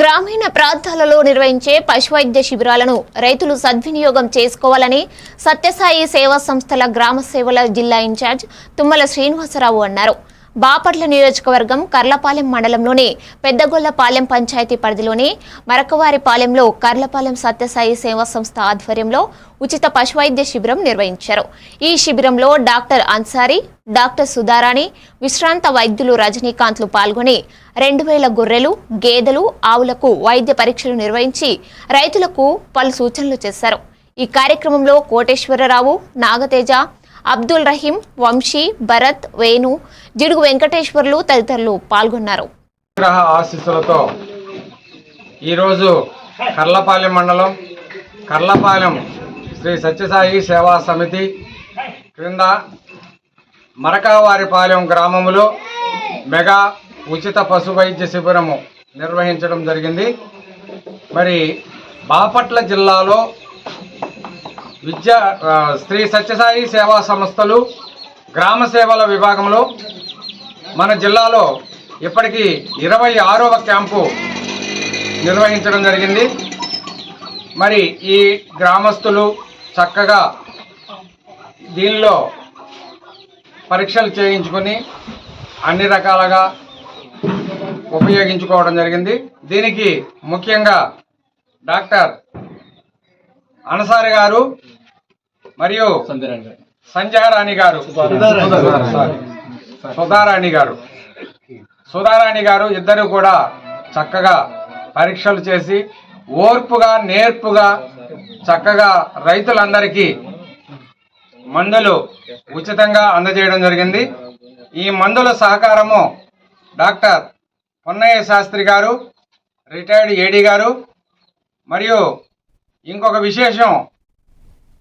గ్రామీణ ప్రాంతాలలో నిర్వహించే పశువైద్య శిబిరాలను రైతులు సద్వినియోగం చేసుకోవాలని సత్యసాయి సేవా సంస్థల గ్రామ సేవల జిల్లా ఇన్ఛార్జ్ తుమ్మల శ్రీనివాసరావు అన్నారు. బాపట్ల నియోజకవర్గం కర్లపాలెం మండలంలోని పెద్దగొల్లపాలెం పంచాయతీ పరిధిలోని మరకవారిపాలెంలో కర్లపాలెం సత్యసాయి సేవా సంస్థ ఆధ్వర్యంలో ఉచిత పశువైద్య శిబిరం నిర్వహించారు. ఈ శిబిరంలో డాక్టర్ అన్సారీ డాక్టర్ సుధారాణి విశ్రాంత వైద్యులు రజనీకాంత్లు పాల్గొని రెండు వేల గొర్రెలు గేదెలు ఆవులకు వైద్య పరీక్షలు నిర్వహించి రైతులకు పలు సూచనలు చేశారు. ఈ కార్యక్రమంలో కోటేశ్వరరావు నాగతేజ అబ్దుల్ రహీం వంశీ భరత్ వేణు జిడుగు వెంకటేశ్వర్లు తదితరులు పాల్గొన్నారు. గ్రహ ఆశీస్సులతో ఈరోజు కర్లపాలెం మండలం కర్లపాలెం శ్రీ సత్యసాయి సేవా సమితి క్రింద మరకావారిపాలెం గ్రామములో మెగా ఉచిత పశు వైద్య శిబిరము నిర్వహించడం జరిగింది. మరి బాపట్ల జిల్లాలో విద్యా స్త్రీ శ్రీ సత్యసాయి సేవా సంస్థలు గ్రామ సేవల విభాగంలో మన జిల్లాలో ఇప్పటికీ ఇరవై ఆరవ క్యాంపు నిర్వహించడం జరిగింది. మరి ఈ గ్రామస్తులు చక్కగా దీనిలో పరీక్షలు చేయించుకొని అన్ని రకాలుగా ఉపయోగించుకోవడం జరిగింది. దీనికి ముఖ్యంగా డాక్టర్ అనసారి గారు మరియు సంజయరాణి గారు. సారీ. సుధారాణి గారు. సుధారాణి గారు ఇద్దరు కూడా చక్కగా పరీక్షలు చేసి ఓర్పుగా నేర్పుగా చక్కగా రైతులందరికీ మందులు ఉచితంగా అందజేయడం జరిగింది. ఈ మందుల సహకారము డాక్టర్ పొన్నయ్య శాస్త్రి గారు రిటైర్డ్ ఏడీ గారు మరియు ఇంకొక విశేషం